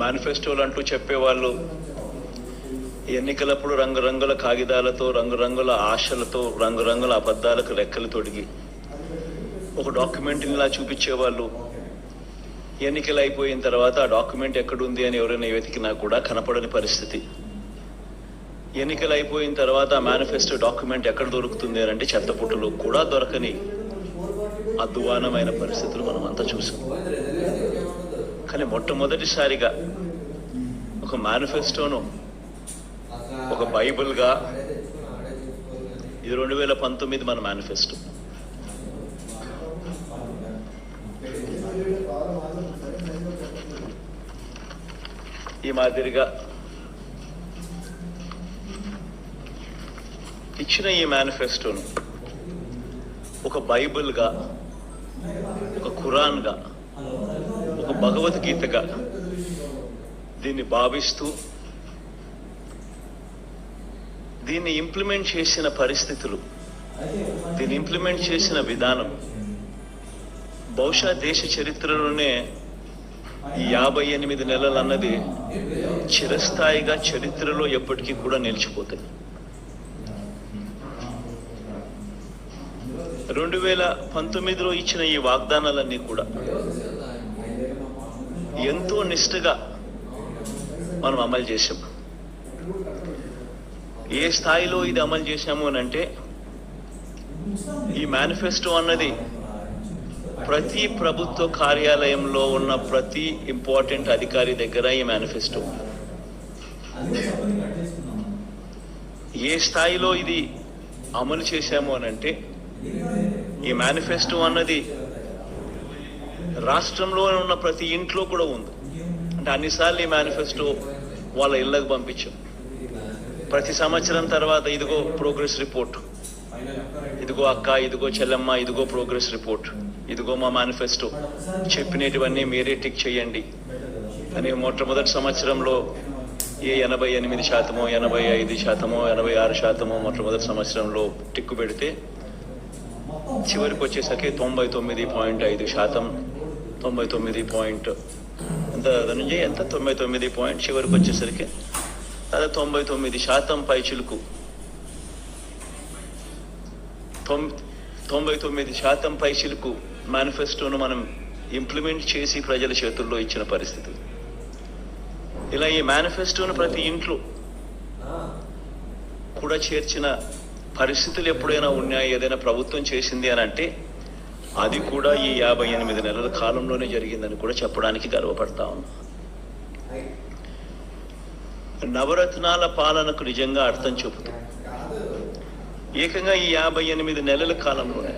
మేనిఫెస్టోలు అంటూ చెప్పేవాళ్ళు ఎన్నికలప్పుడు రంగురంగుల కాగితాలతో రంగురంగుల ఆశలతో రంగురంగుల అబద్ధాలకు రెక్కలు తొడిగి ఒక డాక్యుమెంట్ని ఇలా చూపించేవాళ్ళు. ఎన్నికలు అయిపోయిన తర్వాత ఆ డాక్యుమెంట్ ఎక్కడుంది అని ఎవరైనా వెతికినా కూడా కనపడని పరిస్థితి. ఎన్నికలు అయిపోయిన తర్వాత ఆ మేనిఫెస్టో డాక్యుమెంట్ ఎక్కడ దొరుకుతుంది అని అంటే చెత్తపుట్టులో కూడా దొరకని అధ్వానమైన పరిస్థితులు మనం అంతా చూసాం. కానీ మొట్టమొదటిసారిగా ఒక మేనిఫెస్టోను ఒక బైబిల్గా ఇది రెండు వేల పంతొమ్మిది మన మేనిఫెస్టో. ఈ మాదిరిగా ఇచ్చిన ఈ మేనిఫెస్టోను ఒక బైబిల్గా ఒక ఖురాన్గా భగవద్గీతగా దీన్ని భావిస్తూ దీన్ని ఇంప్లిమెంట్ చేసిన పరిస్థితులు దీన్ని ఇంప్లిమెంట్ చేసిన విధానం. బహుశా దేశ చరిత్రలోనే ఈ యాభై ఎనిమిది నెలలు అన్నది చిరస్థాయిగా చరిత్రలో ఎప్పటికీ కూడా నిలిచిపోతుంది. రెండు వేల పంతొమ్మిదిలో ఇచ్చిన ఈ వాగ్దానాలన్నీ కూడా ఎంతో నిష్ఠగా మనం అమలు చేసాం ఏ స్థాయిలో ఇది అమలు చేశాము అని అంటే ఈ మేనిఫెస్టో అన్నది ప్రతి ప్రభుత్వ కార్యాలయంలో ఉన్న ప్రతి ఇంపార్టెంట్ అధికారి దగ్గర ఈ మేనిఫెస్టో ఏ స్థాయిలో ఇది అమలు చేశాము అని అంటే ఈ మేనిఫెస్టో అన్నది రాష్ట్రంలో ఉన్న ప్రతి ఇంట్లో కూడా ఉంది. అంటే అన్నిసార్లు ఈ మేనిఫెస్టో వాళ్ళ ఇళ్ళకు పంపించాం. ప్రతి సంవత్సరం తర్వాత ఇదిగో ప్రోగ్రెస్ రిపోర్ట్ ఇదిగో అక్క ఇదిగో చెల్లెమ్మ ఇదిగో ప్రోగ్రెస్ రిపోర్ట్ ఇదిగో మా మేనిఫెస్టో చెప్పినటువన్నీ మీరే టిక్ చేయండి. అని మొట్టమొదటి సంవత్సరంలో ఏ ఎనభై ఎనిమిది శాతమో ఎనభై ఐదు శాతమో ఎనభై ఆరు శాతమో మొట్టమొదటి సంవత్సరంలో టిక్కు పెడితే చివరికి వచ్చేసరికి తొంభై తొమ్మిది పాయింట్ ఐదు శాతం తొంభై తొమ్మిది పాయింట్ ఎంత? నుంచి ఎంత? తొంభై తొమ్మిది పాయింట్ చివరికి వచ్చేసరికి అదే తొంభై తొమ్మిది శాతం పైచిలుకు తొంభై తొమ్మిది శాతం పైచిలుకు మేనిఫెస్టోను మనం ఇంప్లిమెంట్ చేసి ప్రజల చేతుల్లో ఇచ్చిన పరిస్థితి. ఇలా ఈ మేనిఫెస్టోను ప్రతి ఇంట్లో కూడా చేర్చిన పరిస్థితులు ఎప్పుడైనా ఉన్నాయి? ఏదైనా ప్రభుత్వం చేసింది అని అంటే అది కూడా ఈ యాభై ఎనిమిది నెలల కాలంలోనే జరిగిందని కూడా చెప్పడానికి గర్వపడతా ఉన్నాం. నవరత్నాల పాలనకు నిజంగా అర్థం చెబుతూ. ఏకంగా ఈ యాభై ఎనిమిది నెలల కాలంలోనే.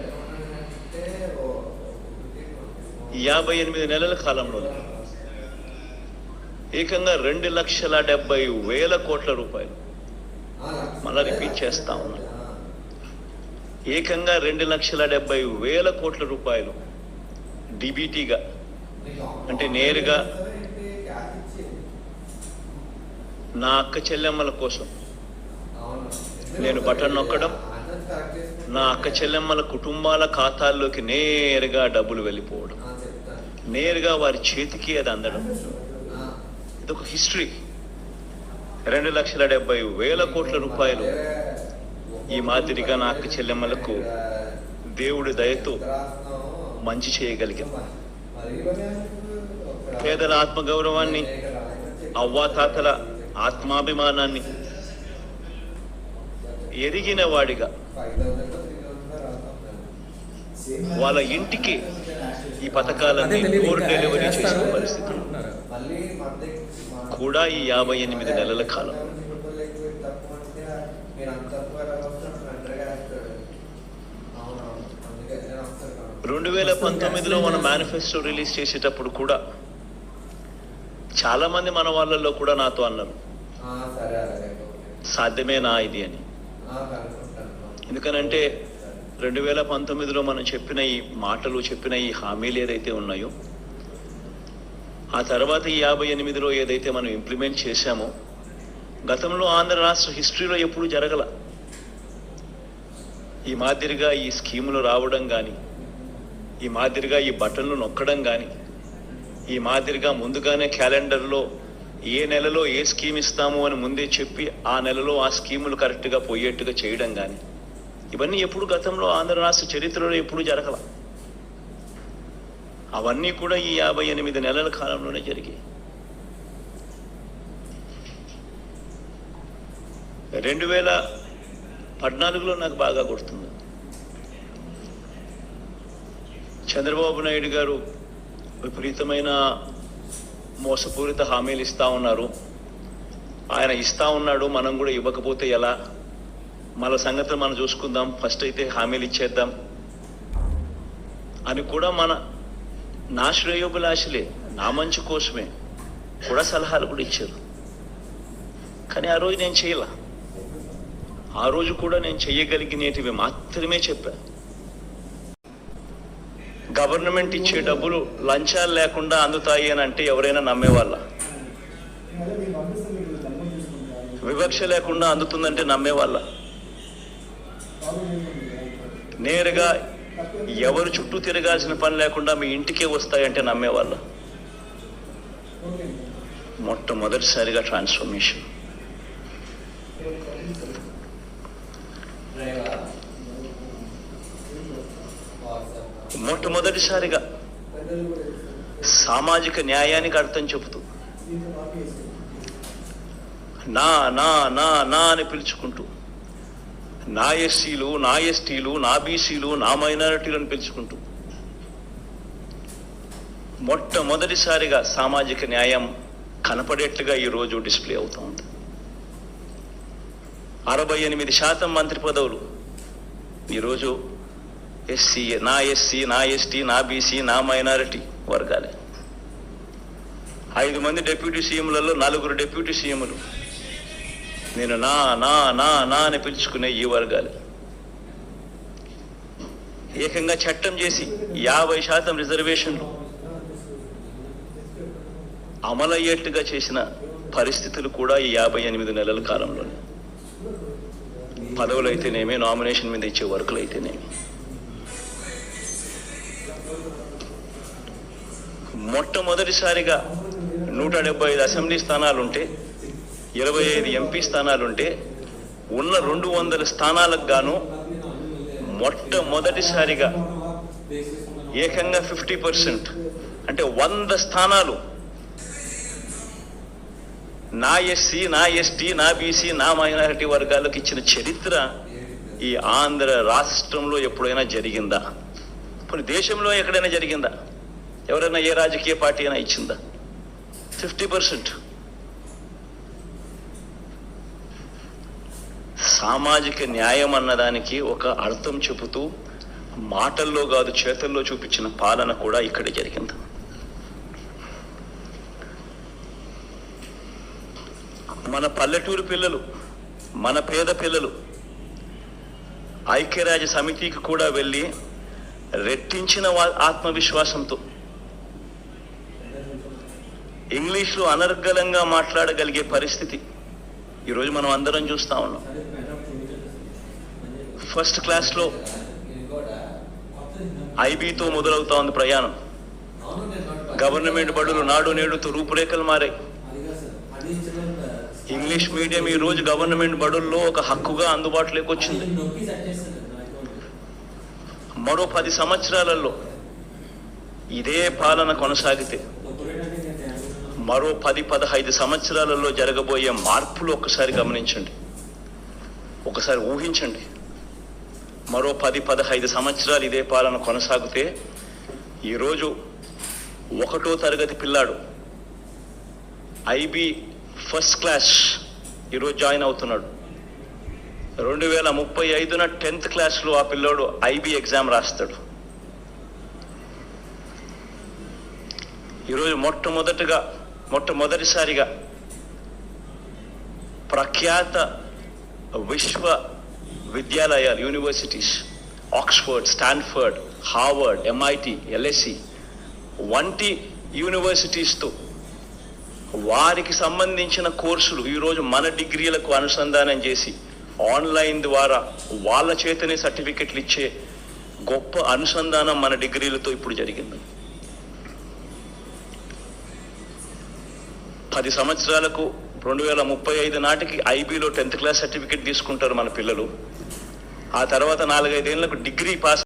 యాభై ఎనిమిది నెలల కాలంలోనే. ఏకంగా రెండు లక్షల డెబ్బై వేల కోట్ల రూపాయలు. మళ్ళా రిపీట్ చేస్తా ఉన్నాం. ఏకంగా రెండు లక్షల డెబ్బై వేల కోట్ల రూపాయలు డిబిటీగా అంటే నేరుగా నా అక్క చెల్లెమ్మల కోసం నేను బటన్ నొక్కడం నా అక్క చెల్లెమ్మల కుటుంబాల ఖాతాల్లోకి నేరుగా డబ్బులు వెళ్ళిపోవడం నేరుగా వారి చేతికి అది అందడం. ఇది ఒక హిస్టరీ. రెండు లక్షల డెబ్బై వేల కోట్ల రూపాయలు ఈ మాదిరిగా నా అక్క చెల్లెమ్మలకు దేవుడి దయతో మంచి చేయగలిగాం. పేదల ఆత్మగౌరవాన్ని అవ్వాతాతల ఆత్మాభిమానాన్ని ఎరిగిన వాడిగా వాళ్ళ ఇంటికి ఈ పథకాలన్నీ డోర్ డెలివరీ చేసిన పరిస్థితి కూడా ఈ యాభై ఎనిమిది నెలల కాలం. రెండు వేల పంతొమ్మిదిలో మన మేనిఫెస్టో రిలీజ్ చేసేటప్పుడు కూడా చాలా మంది మన వాళ్ళల్లో కూడా నాతో అన్నారు. సరే అలాగే సాధ్యమేనా ఇది అని. ఎందుకనంటే రెండు వేల పంతొమ్మిదిలో మనం చెప్పిన ఈ మాటలు చెప్పిన ఈ హామీలు ఏదైతే ఉన్నాయో ఆ తర్వాత ఈ యాభై ఎనిమిదిలో ఏదైతే మనం ఇంప్లిమెంట్ చేశామో గతంలో ఆంధ్ర రాష్ట్ర హిస్టరీలో ఎప్పుడు జరగల. ఈ మాదిరిగా ఈ స్కీములు రావడం కానీ ఈ మాదిరిగా ఈ బటన్లు నొక్కడం కానీ ఈ మాదిరిగా ముందుగానే క్యాలెండర్లో ఏ నెలలో ఏ స్కీమ్ ఇస్తాము అని ముందే చెప్పి ఆ నెలలో ఆ స్కీములు కరెక్ట్గా పోయేట్టుగా చేయడం కానీ ఇవన్నీ ఎప్పుడు గతంలో ఆంధ్ర రాష్ట్ర చరిత్రలో ఎప్పుడు జరగల. అవన్నీ కూడా ఈ యాభై ఎనిమిది నెలల కాలంలోనే జరిగాయి. రెండు వేల పద్నాలుగులో నాకు బాగా గుర్తుంది. చంద్రబాబు నాయుడు గారు విపరీతమైన మోసపూరిత హామీలు ఇస్తా ఉన్నారు. ఆయన ఇస్తా ఉన్నాడు మనం కూడా ఇవ్వకపోతే ఎలా? మన సంగతి మనం చూసుకుందాం ఫస్ట్ అయితే హామీలు ఇచ్చేద్దాం అని కూడా మన నా శ్రేయోభిలాషలే నా మంచి కోసమే కూడా సలహాలు కూడా ఇచ్చారు. కానీ ఆ రోజు నేను చేయాల. ఆ రోజు కూడా నేను చెయ్యగలిగినటివి మాత్రమే చెప్పాను గవర్నమెంట్ ఇచ్చే డబ్బులు లంచాలు లేకుండా అందుతాయి అని అంటే ఎవరైనా నమ్మేవాళ్ళ? వివక్ష లేకుండా అందుతుందంటే నమ్మేవాళ్ళ? నేరుగా ఎవరు చుట్టూ తిరగాల్సిన పని లేకుండా మీ ఇంటికే వస్తాయంటే నమ్మేవాళ్ళ? మొట్టమొదటిసారిగా ట్రాన్స్ఫర్మేషన్ మొట్టమొదటిసారిగా సామాజిక న్యాయానికి అర్థం చెబుతూ నా నా నా నా అని పిలుచుకుంటూ నా ఎస్సీలు నా ఎస్టీలు నా బీసీలు నా మైనారిటీలను పిలుచుకుంటూ మొట్టమొదటిసారిగా సామాజిక న్యాయం కనపడేట్లుగా ఈరోజు డిస్ప్లే అవుతూ ఉంది. అరవై ఎనిమిది శాతం మంత్రి పదవులు ఈరోజు ఎస్సీ నా ఎస్సీ నా ఎస్టీ నా బీసీ నా మైనారిటీ వర్గాలే. ఐదు మంది డిప్యూటీ సీఎంలలో నలుగురు డిప్యూటీ సీఎంలు. నేను నా నా నా నా అని పిలుచుకునే ఈ వర్గాలు. ఏకంగా చట్టం చేసి యాభై శాతం రిజర్వేషన్లు అమలయ్యేట్టుగా చేసిన పరిస్థితులు కూడా ఈ యాభై ఎనిమిది నెలల కాలంలోనే. పదవులు అయితేనేమి నామినేషన్ మీద ఇచ్చే వర్కులు అయితేనేమి మొట్టమొదటిసారిగా నూట డెబ్బై ఐదు అసెంబ్లీ స్థానాలుంటే ఇరవై ఐదు ఎంపీ స్థానాలుంటే ఉన్న రెండు వందల స్థానాలకు గాను మొట్టమొదటిసారిగా ఏకంగా ఫిఫ్టీ పర్సెంట్ అంటే వంద స్థానాలు. నా ఎస్సీ నా ఎస్టీ నా బీసీ నా మైనారిటీ వర్గాలకు ఇచ్చిన చరిత్ర ఈ ఆంధ్ర రాష్ట్రంలో ఎప్పుడైనా జరిగిందా? ఇప్పుడు దేశంలో ఎక్కడైనా జరిగిందా? ఎవరైనా ఏ రాజకీయ పార్టీ అయినా ఇచ్చిందా? Fifty percent. సామాజిక న్యాయం అన్నదానికి ఒక అర్థం చెబుతూ మాటల్లో కాదు చేతల్లో చూపించిన పాలన కూడా ఇక్కడే జరిగింది. మన పల్లెటూరు పిల్లలు మన పేద పిల్లలు ఐక్యరాజ్య సమితికి కూడా వెళ్ళి రెట్టించిన ఆత్మవిశ్వాసంతో ఇంగ్లీష్లో అనర్గళంగా మాట్లాడగలిగే పరిస్థితి. ఈరోజు మనం అందరం చూస్తా ఉన్నాం. ఫస్ట్ క్లాస్లో ఐబీతో మొదలవుతా ఉంది ప్రయాణం. గవర్నమెంట్ బడులు నాడు నేడుతో రూపురేఖలు మారాయి. ఇంగ్లీష్ మీడియం ఈ రోజు గవర్నమెంట్ బడుల్లో ఒక హక్కుగా అందుబాటులోకి వచ్చింది. మరో పది సంవత్సరాలలో ఇదే పాలన కొనసాగితే మరో పది పదహైదు సంవత్సరాలలో జరగబోయే మార్పులు ఒక్కసారి గమనించండి. ఒకసారి ఊహించండి. మరో పది పదహైదు సంవత్సరాలు ఇదే పాలన కొనసాగితే ఈరోజు ఒకటో తరగతి పిల్లాడు ఐబీ ఫస్ట్ క్లాస్ ఈరోజు జాయిన్ అవుతున్నాడు. రెండు వేల ముప్పై ఐదున టెన్త్ క్లాస్లో ఆ పిల్లోడు ఐబీ ఎగ్జామ్ రాస్తాడు. ఈరోజు మొట్టమొదటిగా మొట్టమొదటిసారిగా ప్రఖ్యాత విశ్వ విద్యాలయాలు universities Oxford Stanford Harvard MIT LSC వంటి యూనివర్సిటీస్తో వారికి సంబంధించిన కోర్సులు ఈరోజు మన డిగ్రీలకు అనుసంధానం చేసి ఆన్లైన్ ద్వారా వాళ్ళ చేతనే సర్టిఫికెట్లు ఇచ్చే గొప్ప అనుసంధానం మన డిగ్రీలతో ఇప్పుడు జరిగింది. పది సంవత్సరాలకు రెండు వేల ముప్పై ఐదు నాటికి ఐబీలో టెన్త్ క్లాస్ సర్టిఫికేట్ తీసుకుంటారు మన పిల్లలు. ఆ తర్వాత నాలుగైదేళ్ళకు డిగ్రీ పాస్